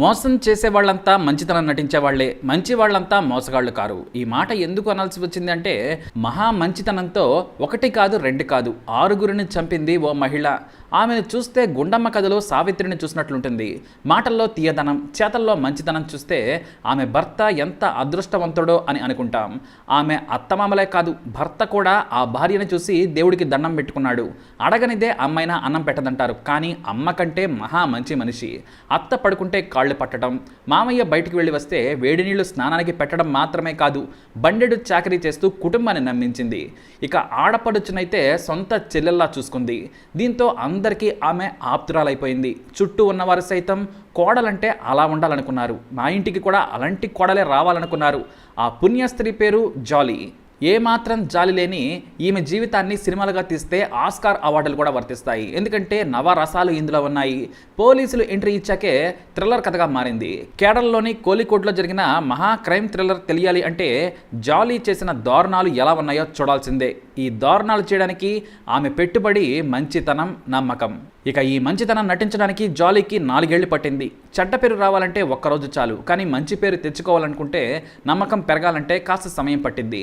మోసం చేసే వాళ్ళంతా మంచితనం నటించే వాళ్ళే మంచి వాళ్ళంతా మోసగాళ్ళు కారు. ఈ మాట ఎందుకు అనాల్సి వచ్చింది అంటే మహా మంచితనంతో ఒకటి కాదు రెండు కాదు ఆరుగురిని చంపింది ఓ మహిళ. ఆమెను చూస్తే గుండమ్మ కథలో సావిత్రిని చూసినట్లుంటుంది. మాటల్లో తీయదనం చేతల్లో మంచితనం చూస్తే ఆమె భర్త ఎంత అదృష్టవంతుడో అని అనుకుంటాం. ఆమె అత్తమామలే కాదు భర్త కూడా ఆ భార్యను చూసి దేవుడికి దండం పెట్టుకున్నాడు. అడగనిదే అమ్మైనా అన్నం పెట్టదంటారు కానీ అమ్మ కంటే మహా మంచి మనిషి. అత్త పడుకుంటే కాళ్ళు పట్టడం మామయ్య బయటికి వెళ్ళి వస్తే వేడి నీళ్ళు స్నానానికి పెట్టడం మాత్రమే కాదు బండెడు చాకరీ చేస్తూ కుటుంబాన్ని నమ్మించింది. ఇక ఆడపడుచునైతే సొంత చెల్లెల్లా చూసుకుంది. దీంతో అందరికీ ఆమె ఆప్తురాలైపోయింది. చుట్టూ ఉన్నవారు సైతం కోడలంటే అలా ఉండాలనుకున్నారు. మా ఇంటికి కూడా అలాంటి కోడలే రావాలనుకున్నారు. ఆ పుణ్యస్త్రీ పేరు జాలీ. ఏమాత్రం జాలి లేని ఈమె జీవితాన్ని సినిమాలుగా తీస్తే ఆస్కార్ అవార్డులు కూడా వర్తిస్తాయి. ఎందుకంటే నవరసాలు ఇందులో ఉన్నాయి. పోలీసులు ఎంట్రీ ఇచ్చాకే థ్రిల్లర్ కథగా మారింది. కేరళలోని కోలికోట్లో జరిగిన మహా క్రైమ్ థ్రిల్లర్ తెలియాలి అంటే జాలీ చేసిన దారుణాలు ఎలా ఉన్నాయో చూడాల్సిందే. ఈ దారుణాలు చేయడానికి ఆమె పెట్టుబడి మంచితనం నమ్మకం. ఇక ఈ మంచితనం నటించడానికి జాలీకి నాలుగేళ్ళు పట్టింది. చెడ్డ పేరు రావాలంటే ఒక్కరోజు చాలు కానీ మంచి పేరు తెచ్చుకోవాలనుకుంటే నమ్మకం పెరగాలంటే కాస్త సమయం పట్టింది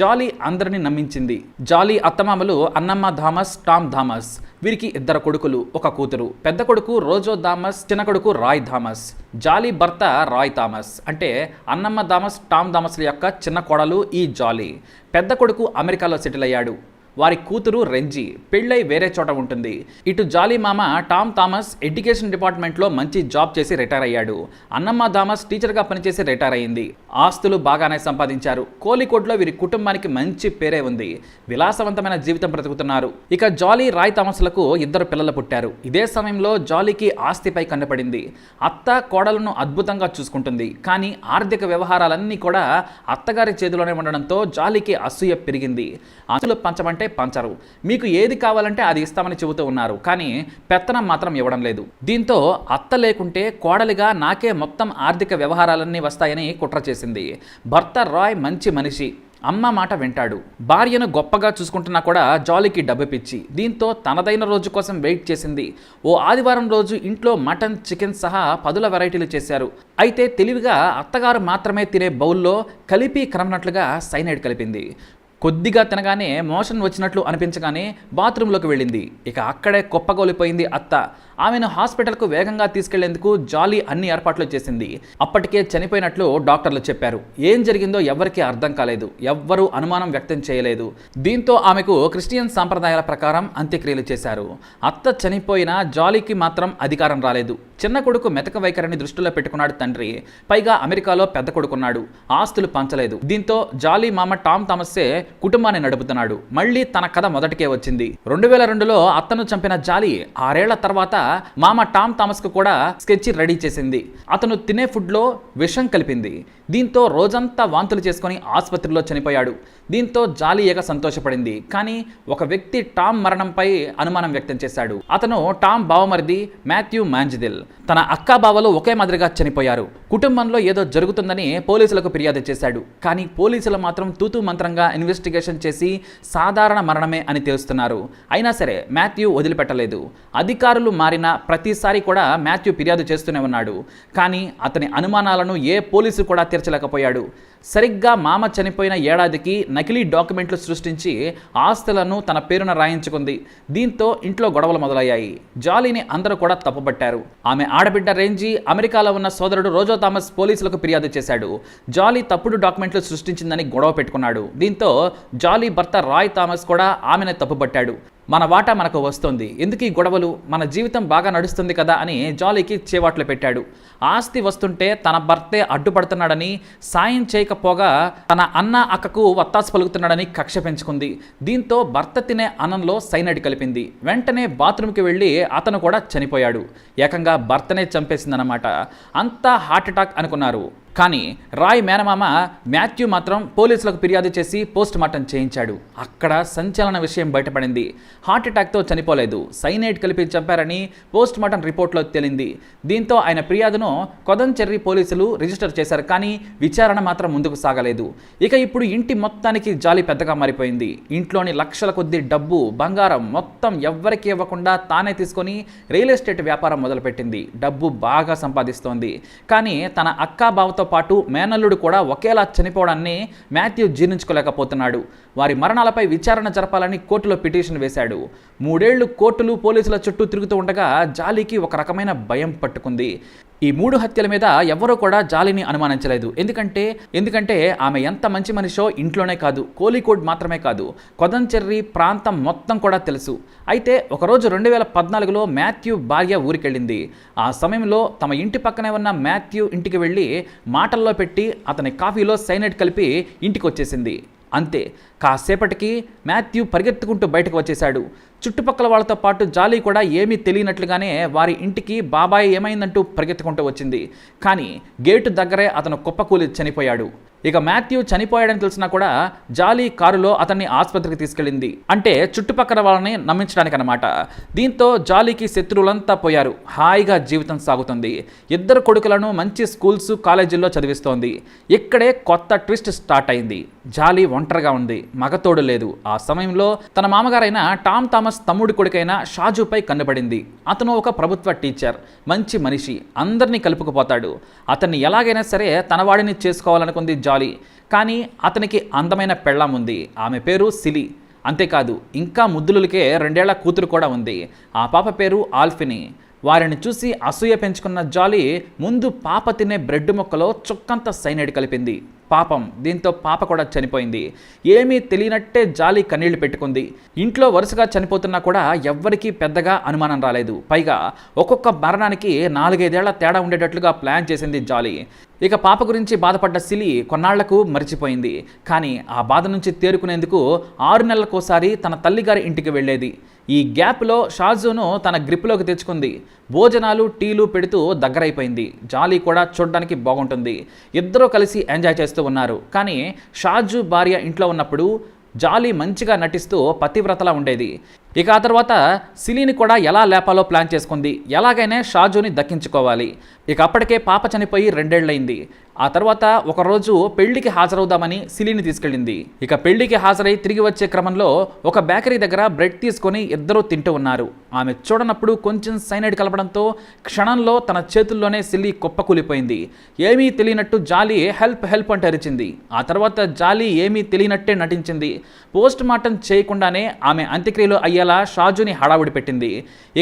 జాలీ అందరిని నమ్మించింది. జాలీ అత్తమామలు అన్నమ్మ థామస్ టామ్ థామస్ వీరికి ఇద్దరు కొడుకులు ఒక కూతురు. పెద్ద కొడుకు రోజో థామస్ చిన్న కొడుకు రాయ్ థామస్ జాలీ భర్త రాయ్ థామస్ అంటే అన్నమ్మ థామస్ టామ్ థామస్ల యొక్క చిన్న కోడలు ఈ జాలీ. పెద్ద కొడుకు అమెరికాలో సెటిల్ అయ్యాడు. వారి కూతురు రెంజీ. పెళ్ళై వేరే చోట ఉంటుంది. ఇటు జాలీ మామ టామ్ థామస్ ఎడ్యుకేషన్ డిపార్ట్మెంట్లో మంచి జాబ్ చేసి రిటైర్ అయ్యాడు. అన్నమ్మ థామస్ టీచర్గా పనిచేసి రిటైర్ అయింది ఆస్తులు బాగానే సంపాదించారు. కోలికోట్లో వీరి కుటుంబానికి మంచి పేరే ఉంది. విలాసవంతమైన జీవితం బ్రతుకుతున్నారు. ఇక జాలీ రాయ్ థామస్లకు ఇద్దరు పిల్లలు పుట్టారు. ఇదే సమయంలో జాలీకి ఆస్తిపై కనపడింది అత్త కోడలను అద్భుతంగా చూసుకుంటుంది. కానీ ఆర్థిక వ్యవహారాలన్నీ కూడా అత్తగారి చేతిలోనే ఉండడంతో జాలీకి అసూయ పెరిగింది. ఆస్తులు పంచమంటే పంచరు. మీకు ఏది కావాలంటే అది ఇస్తామని చెబుతూ ఉన్నారు. కానీ పెత్తనం మాత్రం ఇవ్వడం లేదు. దీంతో అత్త లేకుంటే కోడలిగా నాకే మొత్తం ఆర్థిక వ్యవహారాలన్నీ వస్తాయని కుట్ర చేసింది. భర్త రాయ్ మంచి మనిషి. అమ్మ మాట వింటాడు. భార్యను గొప్పగా చూసుకుంటున్నా కూడా జాలీకి డబ్బు పిచ్చి. దీంతో తనదైన రోజు కోసం వెయిట్ చేసింది. ఓ ఆదివారం రోజు ఇంట్లో మటన్ చికెన్ సహా పదుల వెరైటీలు చేశారు. అయితే తెలివిగా అత్తగారు మాత్రమే తినే బౌల్లో కలిపి కనమనట్లుగా సైనైడ్ కలిపింది. కొద్దిగా తినగానే మోషన్ వచ్చినట్లు అనిపించగానే బాత్రూంలోకి వెళ్ళింది. ఇక అక్కడే కుప్పగోలిపోయింది అత్త. ఆమెను హాస్పిటల్కు వేగంగా తీసుకెళ్ళేందుకు జాలీ అన్ని ఏర్పాట్లు చేసింది. అప్పటికే చనిపోయినట్లు డాక్టర్లు చెప్పారు. ఏం జరిగిందో ఎవరికీ అర్థం కాలేదు. ఎవ్వరూ అనుమానం వ్యక్తం చేయలేదు. దీంతో ఆమెకు క్రిస్టియన్ సాంప్రదాయాల ప్రకారం అంత్యక్రియలు చేశారు. అత్త చనిపోయినా జాలీకి మాత్రం అధికారం రాలేదు. చిన్న కొడుకు మెతక వైఖరిని దృష్టిలో పెట్టుకున్నాడు తండ్రి. పైగా అమెరికాలో పెద్ద కొడుకున్నాడు. ఆస్తులు పంచలేదు. దీంతో జాలీ మామ టామ్ థామస్సే కుటుంబాన్ని నడుపుతున్నాడు. మళ్ళీ తన కథ మొదటికే వచ్చింది. రెండు వేల రెండులో అత్తను చంపిన జాలి ఆరేళ్ళ తర్వాత మామ టామ్ థామస్కు కూడా స్కెచ్ రెడీ చేసింది. అతను తినే ఫుడ్లో విషం కలిపింది. దీంతో రోజంతా వాంతులు చేసుకుని ఆసుపత్రిలో చనిపోయాడు. దీంతో జాలి ఏక సంతోషపడింది. కానీ ఒక వ్యక్తి టామ్ మరణంపై అనుమానం వ్యక్తం చేశాడు. అతను టామ్ బావమరిది మాథ్యూ మాంజిదిల్. తన అక్కా బావలు ఒకే మాదిరిగా చనిపోయారు. కుటుంబంలో ఏదో జరుగుతుందని పోలీసులకు ఫిర్యాదు చేశాడు. కానీ పోలీసులు మాత్రం తూతూ మంత్రంగా ఇన్వెస్టిగేషన్ చేసి సాధారణ మరణమే అని తెలుస్తున్నారు. అయినా సరే మాథ్యూ వదిలిపెట్టలేదు. అధికారులు మారిన ప్రతిసారి కూడా మాథ్యూ ఫిర్యాదు చేస్తూనే ఉన్నాడు. కానీ అతని అనుమానాలను ఏ పోలీసు కూడా తీర్చలేకపోయాడు. సరిగ్గా మామ చనిపోయిన ఏడాదికి నకిలీ డాక్యుమెంట్లు సృష్టించి ఆస్తులను తన పేరున రాయించుకుంది. దీంతో ఇంట్లో గొడవలు మొదలయ్యాయి. జాలీని అందరూ కూడా తప్పుపట్టారు. ఆమె ఆడబిడ్డ రేంజీ అమెరికాలో ఉన్న సోదరుడు రోజో థామస్ పోలీసులకు ఫిర్యాదు చేశాడు. జాలీ తప్పుడు డాక్యుమెంట్లు సృష్టించిందని గొడవ పెట్టుకున్నాడు. దీంతో జాలీ భర్త రాయ్ థామస్ కూడా ఆమెను తప్పుపట్టాడు. మన వాటా మనకు వస్తుంది. ఎందుకు ఈ గొడవలు? మన జీవితం బాగా నడుస్తుంది కదా అని జాలీకి చేవాట్లు పెట్టాడు. ఆస్తి వస్తుంటే తన భర్తే అడ్డుపడుతున్నాడని సాయం చేయకపోగా తన అన్న అక్కకు వత్తాసు పలుకుతున్నాడని కక్ష పెంచుకుంది. దీంతో భర్త తినే అన్నంలో సైనైడ్ కలిపింది. వెంటనే బాత్రూమ్కి వెళ్ళి అతను కూడా చనిపోయాడు. ఏకంగా భర్తనే చంపేసిందనమాట అంతా హార్ట్ అటాక్ అనుకున్నారు. కానీ రాయ్ మేనమామ మాథ్యూ మాత్రం పోలీసులకు ఫిర్యాదు చేసి పోస్ట్ మార్టం చేయించాడు. అక్కడ సంచలన విషయం బయటపడింది. హార్ట్ అటాక్తో చనిపోలేదు. సైనైడ్ కలిపి చంపారని పోస్ట్ మార్టం రిపోర్ట్లో తేలింది. దీంతో ఆయన ఫిర్యాదును కొదంచెర్రి పోలీసులు రిజిస్టర్ చేశారు కానీ విచారణ మాత్రం ముందుకు సాగలేదు. ఇక ఇప్పుడు ఇంటి మొత్తానికి జాలి పెద్దగా మారిపోయింది. ఇంట్లోని లక్షల కొద్ది డబ్బు బంగారం మొత్తం ఎవ్వరికి ఇవ్వకుండా తానే తీసుకొని రియల్ ఎస్టేట్ వ్యాపారం మొదలుపెట్టింది. డబ్బు బాగా సంపాదిస్తోంది. కానీ తన అక్కా బావతో పాటు మేనల్లుడు కూడా ఒకేలా చనిపోవడాన్ని మాథ్యూ జీర్ణించుకోలేకపోతున్నాడు. వారి మరణాలపై విచారణ జరపాలని కోర్టులో పిటిషన్ వేశాడు. మూడేళ్ళు కోర్టులు పోలీసుల చుట్టూ తిరుగుతూ ఉండగా జాలీకి ఒక రకమైన భయం పట్టుకుంది. ఈ మూడు హత్యల మీద ఎవరూ కూడా జాలిని అనుమానించలేదు. ఎందుకంటే ఎందుకంటే ఆమె ఎంత మంచి మనిషో ఇంట్లోనే కాదు కోలికోడ్ మాత్రమే కాదు కొదంచెర్రి ప్రాంతం మొత్తం కూడా తెలుసు. అయితే ఒకరోజు రెండు వేల పద్నాలుగులో మాథ్యూ భార్య ఊరికెళ్ళింది. ఆ సమయంలో తమ ఇంటి పక్కనే ఉన్న మాథ్యూ ఇంటికి వెళ్ళి మాటల్లో పెట్టి అతని కాఫీలో సైనైడ్ కలిపి ఇంటికి వచ్చేసింది అంతే. కాసేపటికి మాథ్యూ పరిగెత్తుకుంటూ బయటకు వచ్చేశాడు. చుట్టుపక్కల వాళ్ళతో పాటు జాలీ కూడా ఏమీ తెలియనట్లుగానే వారి ఇంటికి బాబాయ్ ఏమైందంటూ పరిగెత్తుకుంటూ వచ్చింది. కానీ గేటు దగ్గరే అతను కుప్పకూలి చనిపోయాడు. ఇక మాథ్యూ చనిపోయాడని తెలిసినా కూడా జాలీ కారులో అతన్ని ఆసుపత్రికి తీసుకెళ్ళింది. అంటే చుట్టుపక్కల వాళ్ళని నమ్మించడానికి అనమాట దీంతో జాలీకి శత్రువులంతా పోయారు. హాయిగా జీవితం సాగుతుంది. ఇద్దరు కొడుకులను మంచి స్కూల్స్ కాలేజీల్లో చదివిస్తోంది. ఇక్కడే కొత్త ట్విస్ట్ స్టార్ట్ అయింది. జాలీ ఒంటరిగా ఉంది. మగతోడు లేదు. ఆ సమయంలో తన మామగారైన టామ్ థామస్ తమ్ముడి కొడుకైన షాజుపై కన్నుపడింది. అతను ఒక ప్రభుత్వ టీచర్. మంచి మనిషి. అందరినీ కలుపుకుపోతాడు. అతన్ని ఎలాగైనా సరే తన వాడిని చేసుకోవాలనుకుంది జాలీ కానీ అతనికి అందమైన పెళ్ళాం ఉంది. ఆమె పేరు సిలి. అంతేకాదు ఇంకా ముద్దులకే రెండేళ్ళ కూతురు కూడా ఉంది. ఆ పాప పేరు ఆల్ఫిని. వారిని చూసి అసూయ పెంచుకున్న జాలీ ముందు పాప తినే బ్రెడ్ ముక్కలో చుక్కంత సైనైడ్ కలిపింది. పాపం దీంతో పాప కూడా చనిపోయింది. ఏమీ తెలియనట్టే జాలి కన్నీళ్ళు పెట్టుకుంది. ఇంట్లో వరుసగా చనిపోతున్నా కూడా ఎవ్వరికీ పెద్దగా అనుమానం రాలేదు. పైగా ఒక్కొక్క మరణానికి నాలుగైదేళ్ళ తేడా ఉండేటట్లుగా ప్లాన్ చేసింది జాలి. ఇక పాప గురించి బాధపడ్డ సిలి కొన్నాళ్ళకు మరిచిపోయింది. కానీ ఆ బాధ నుంచి తేరుకునేందుకు ఆరు నెలలకోసారి తన తల్లిగారి ఇంటికి వెళ్ళేది. ఈ గ్యాప్లో షాజును తన గ్రిప్లోకి తెచ్చుకుంది. భోజనాలు టీలు పెడుతూ దగ్గరైపోయింది. జాలీ కూడా చూడడానికి బాగుంటుంది. ఇద్దరూ కలిసి ఎంజాయ్ చేస్తూ ఉన్నారు. కానీ షాజు భార్య ఇంట్లో ఉన్నప్పుడు జాలీ మంచిగా నటిస్తూ పతివ్రతలా ఉండేది. ఇక ఆ తర్వాత సిలీని కూడా ఎలా లేపాలో ప్లాన్ చేసుకుంది. ఎలాగైనా షాజుని దక్కించుకోవాలి. ఇక అప్పటికే పాప చనిపోయి రెండేళ్ళయింది ఆ తర్వాత ఒకరోజు పెళ్ళికి హాజరవుదామని సిలీని తీసుకెళ్ళింది. ఇక పెళ్ళికి హాజరై తిరిగి వచ్చే క్రమంలో ఒక బేకరీ దగ్గర బ్రెడ్ తీసుకొని ఇద్దరూ తింటూ ఉన్నారు. ఆమె చూడనప్పుడు కొంచెం సైనైడ్ కలపడంతో క్షణంలో తన చేతుల్లోనే సిల్లి కుప్పకూలిపోయింది. ఏమీ తెలియనట్టు జాలి హెల్ప్ హెల్ప్ అంటే అరిచింది. ఆ తర్వాత జాలి ఏమీ తెలియనట్టే నటించింది. పోస్ట్ మార్టం చేయకుండానే ఆమె అంత్యక్రియలు అయ్యేలా షాజుని హడావుడి పెట్టింది.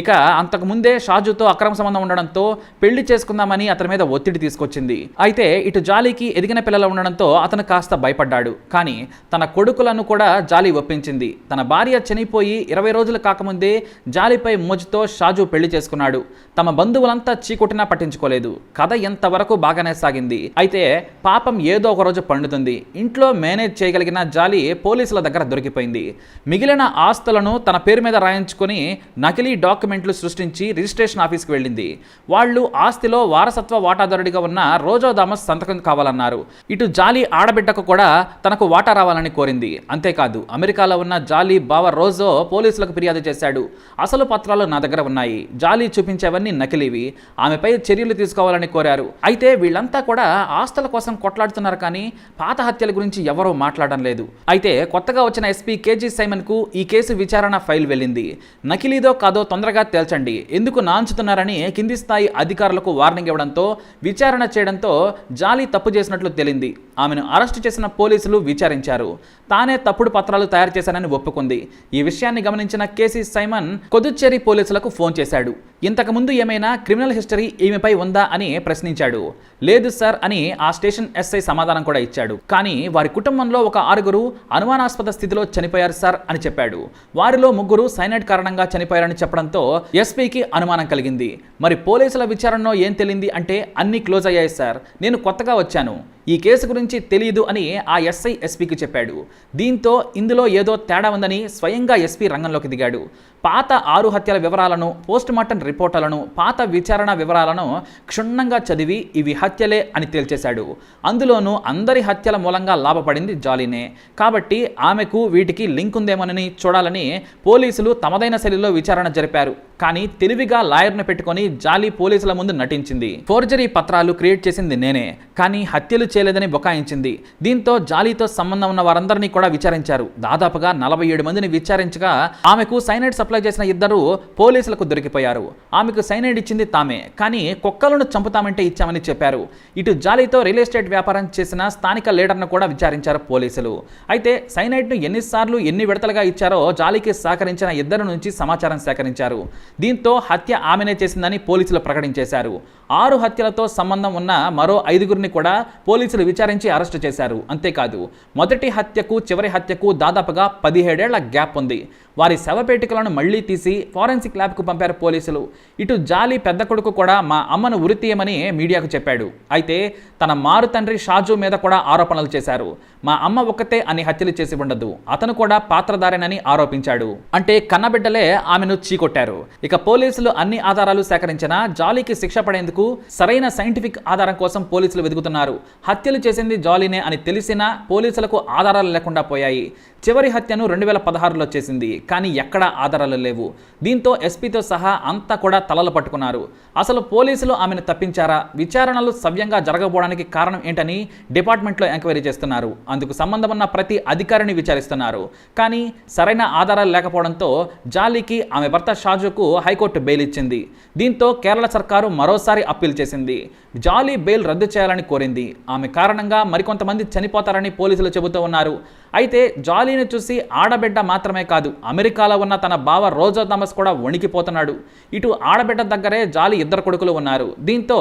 ఇక అంతకుముందే షాజుతో అక్రమ సంబంధం ఉండడంతో పెళ్ళి చేసుకుందామని అతని మీద ఒత్తిడి తీసుకొచ్చింది. అయితే ఇటు జాలీకి ఎదిగిన పిల్లలు ఉండడంతో అతను కాస్త భయపడ్డాడు. కానీ తన కొడుకులను కూడా జాలి ఒప్పించింది. తన భార్య చనిపోయి ఇరవై రోజులు కాకముందే జాలిపై మోజుతో షాజు పెళ్ళి చేసుకున్నాడు. తమ బంధువులంతా చీకొట్టినా పట్టించుకోలేదు. కథ ఎంతవరకు బాగానే సాగింది. అయితే పాపం ఏదో ఒక రోజు పండుతుంది. ఇంట్లో మేనేజ్ చేయగలిగిన జాలి పోలీసుల దగ్గర దొరికిపోయింది. మిగిలిన ఆస్తులను తన పేరు మీద రాయించుకొని నకిలీ డాక్యుమెంట్లు సృష్టించి రిజిస్ట్రేషన్ ఆఫీస్కి వెళ్ళింది. వాళ్ళు ఆస్తిలో వారసత్వ వాటాదారుడిగా ఉన్న రోజో థామస్ సంతకం కావాలన్నారు. ఇటు జాలీ ఆడబిడ్డకు కూడా తనకు వాటా రావాలని కోరింది. అంతేకాదు అమెరికాలో ఉన్న జాలీ బావ రోజో పోలీసులకు ఫిర్యాదు చేశాడు. అసలు పత్రాలు నా దగ్గర ఉన్నాయి. జాలీ చూపించేవన్నీ నకిలీవి. ఆమెపై చర్యలు తీసుకోవాలని కోరారు. అయితే వీళ్ళంతా కూడా ఆస్తుల కోసం కొట్లాడుతున్నారు కానీ పాత హత్యల గురించి ఎవరూ మాట్లాడడం లేదు. అయితే కొత్తగా వచ్చిన ఎస్పీ కేజీ సైమన్కు ఈ కేసు విచారణ ఫైల్ వెళ్ళింది. నకిలీదో కాదో తొందరగా తేల్చండి. ఎందుకు నాంచుతున్నారని కింది స్థాయి అధికారులకు వార్నింగ్ ఇవ్వడంతో విచారణ చేయడంతో జాలీ తప్పు చేసినట్లు తేలింది. ఆమెను అరెస్టు చేసిన పోలీసులు విచారించారు. తానే తప్పుడు పత్రాలు తయారు చేశానని ఒప్పుకుంది. ఈ విషయాన్ని గమనించిన కేసీ సైమన్ కొదుచ్చేరి పోలీసులకు ఫోన్ చేశాడు. ఇంతకుముందు ఏమైనా క్రిమినల్ హిస్టరీ ఈమెపై ఉందా అని ప్రశ్నించాడు. లేదు సార్ అని ఆ స్టేషన్ ఎస్ఐ సమాధానం కూడా ఇచ్చాడు. కానీ వారి కుటుంబంలో ఒక ఆరుగురు అనుమానాస్పద స్థితిలో చనిపోయారు సార్ అని చెప్పాడు. వారిలో ముగ్గురు సైనైడ్ కారణంగా చనిపోయారని చెప్పడంతో ఎస్పీకి అనుమానం కలిగింది. మరి పోలీసుల విచారణలో ఏం తెలియంది అంటే అన్ని క్లోజ్ అయ్యాయి సార్. నేను కొత్తగా వచ్చాను. ఈ కేసు గురించి తెలియదు అని ఆ ఎస్ఐ ఎస్పీకి చెప్పాడు. దీంతో ఇందులో ఏదో తేడా ఉందని స్వయంగా ఎస్పీ రంగంలోకి దిగాడు. పాత ఆరు హత్యల వివరాలను పోస్టుమార్టం రిపోర్టులను పాత విచారణ వివరాలను క్షుణ్ణంగా చదివి ఇవి హత్యలే అని తేల్చేశాడు. అందులోనూ అందరి హత్యల మూలంగా లాభపడింది జాలీనే. కాబట్టి ఆమెకు వీటికి లింక్ ఉందేమోనని చూడాలని పోలీసులు తమదైన శైలిలో విచారణ జరిపారు. కానీ తెలివిగా లాయర్ను పెట్టుకొని జాలీ పోలీసుల ముందు నటించింది. ఫోర్జరీ పత్రాలు క్రియేట్ చేసింది నేనే కానీ హత్యలు చేయలేదని బొకాయించింది. దీంతో జాలీతో సంబంధం ఉన్న వారందరినీ కూడా విచారించారు. దాదాపుగా నలభై ఏడు మందిని విచారించగా ఆమెకు సైనైడ్ సప్లై చేసిన ఇద్దరు పోలీసులకు దొరికిపోయారు. ఆమెకు సైనైడ్ ఇచ్చింది తామే కానీ కుక్కలను చంపుతామంటే ఇచ్చామని చెప్పారు. ఇటు జాలీతో రియల్ ఎస్టేట్ వ్యాపారం చేసిన స్థానిక లీడర్ను కూడా విచారించారు పోలీసులు. అయితే సైనైడ్ను ఎన్నిసార్లు ఎన్ని విడతలుగా ఇచ్చారో జాలీకి సహకరించిన ఇద్దరు నుంచి సమాచారం సేకరించారు. దీంతో హత్య ఆమెనే చేసిందని పోలీసులు ప్రకటించేశారు. ఆరు హత్యలతో సంబంధం ఉన్న మరో ఐదుగురిని కూడా పోలీసులు విచారించి అరెస్టు చేశారు. అంతేకాదు మొదటి హత్యకు చివరి హత్యకు దాదాపుగా పదిహేడేళ్ళ గ్యాప్ ఉంది. వారి శవపేటికలను మళ్ళీ తీసి ఫారెన్సిక్ ల్యాబ్కు పంపారు పోలీసులు. ఇటు జాలి పెద్ద కొడుకు కూడా మా అమ్మను ఉరితీయమని మీడియాకు చెప్పాడు. అయితే తన మారు తండ్రి షాజు మీద కూడా ఆరోపణలు చేశారు. మా అమ్మ ఒక్కతే అని హత్యలు చేసి ఉండదు. అతను కూడా పాత్రధారేనని ఆరోపించాడు. అంటే కన్నబిడ్డలే ఆమెను చీకొట్టారు. ఇక పోలీసులు అన్ని ఆధారాలు సేకరించినా జాలీకి శిక్ష పడేందుకు సరైన సైంటిఫిక్ ఆధారం కోసం పోలీసులు వెతుకుతున్నారు. హత్యలు చేసింది జాలీనే అని తెలిసినా పోలీసులకు ఆధారాలు లేకుండా పోయాయి. చివరి హత్యను రెండు వేల పదహారులో చేసింది. కానీ ఎక్కడా ఆధారాలు లేవు. దీంతో ఎస్పీతో సహా అంతా కూడా తలలు పట్టుకున్నారు. అసలు పోలీసులు ఆమెను తప్పించారా? విచారణలు సవ్యంగా జరగబోవడానికి కారణం ఏంటని డిపార్ట్మెంట్లో ఎంక్వైరీ చేస్తున్నారు. అందుకు సంబంధం ఉన్న ప్రతి అధికారిని విచారిస్తున్నారు. కానీ సరైన ఆధారాలు లేకపోవడంతో జాలీకి ఆమె భర్త షాజుకు హైకోర్టు బెయిల్ ఇచ్చింది. దీంతో కేరళ సర్కారు మరోసారి అప్పీల్ చేసింది. జాలీ బెయిల్ రద్దు చేయాలని కోరింది. ఆమె కారణంగా మరికొంతమంది చనిపోతారని పోలీసులు చెబుతూ ఉన్నారు. అయితే జాలీని చూసి ఆడబిడ్డ మాత్రమే కాదు అమెరికాలో ఉన్న తన బావ రోజా థామస్ కూడా వణికిపోతున్నాడు. ఇటు ఆడబిడ్డ దగ్గరే జాలీ ఇద్దరు కొడుకులు ఉన్నారు. దీంతో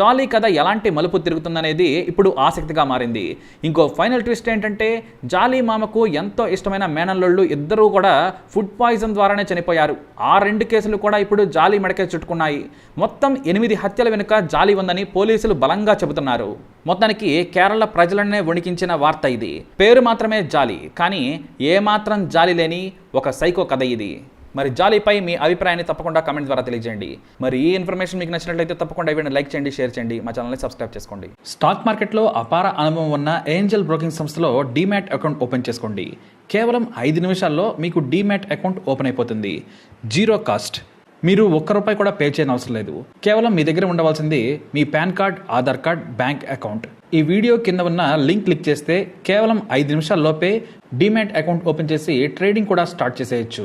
జాలీ కథ ఎలాంటి మలుపు తిరుగుతుందనేది ఇప్పుడు ఆసక్తిగా మారింది. ఇంకో ఫైనల్ ట్విస్ట్ ఏంటంటే జాలీ మామకు ఎంతో ఇష్టమైన మేనల్లోళ్ళు ఇద్దరూ కూడా ఫుడ్ పాయిజన్ ద్వారానే చనిపోయారు. ఆ రెండు కేసులు కూడా ఇప్పుడు జాలీ మెడకే చుట్టుకున్నాయి. మొత్తం ఎనిమిది హత్యల వెనుక జాలీ ఉందని పోలీసులు బలంగా చెబుతున్నారు. మొత్తానికి కేరళ ప్రజలనే వణికించిన వార్త ఇది. పేరు మాత్రమే జాలి కానీ ఏమాత్రం జాలి లేని ఒక సైకో కథ ఇది. మరి జాలీపై మీ అభిప్రాయాన్ని తప్పకుండా కమెంట్ ద్వారా తెలియజేయండి. మరి ఈ ఇన్ఫర్మేషన్ మీకు నచ్చినట్లయితే తప్పకుండా వీడియోని లైక్ చేయండి షేర్ చేయండి మా ఛానల్ని సబ్స్క్రైబ్ చేసుకోండి. స్టాక్ మార్కెట్లో అపార అనుభవం ఉన్న ఏంజల్ బ్రోకింగ్ సంస్థలో డీమ్యాట్ అకౌంట్ ఓపెన్ చేసుకోండి. కేవలం ఐదు నిమిషాల్లో మీకు డీమ్యాట్ అకౌంట్ ఓపెన్ అయిపోతుంది. Zero cost. మీరు ఒక్క రూపాయి కూడా పే చేయని అవసరం లేదు. కేవలం మీ దగ్గర ఉండవలసింది మీ PAN card Aadhaar card bank account. ఈ వీడియో కింద ఉన్న లింక్ క్లిక్ చేస్తే కేవలం ఐదు నిమిషాల్లోపే డిమాట్ అకౌంట్ ఓపెన్ చేసి ట్రేడింగ్ కూడా స్టార్ట్ చేసేయచ్చు.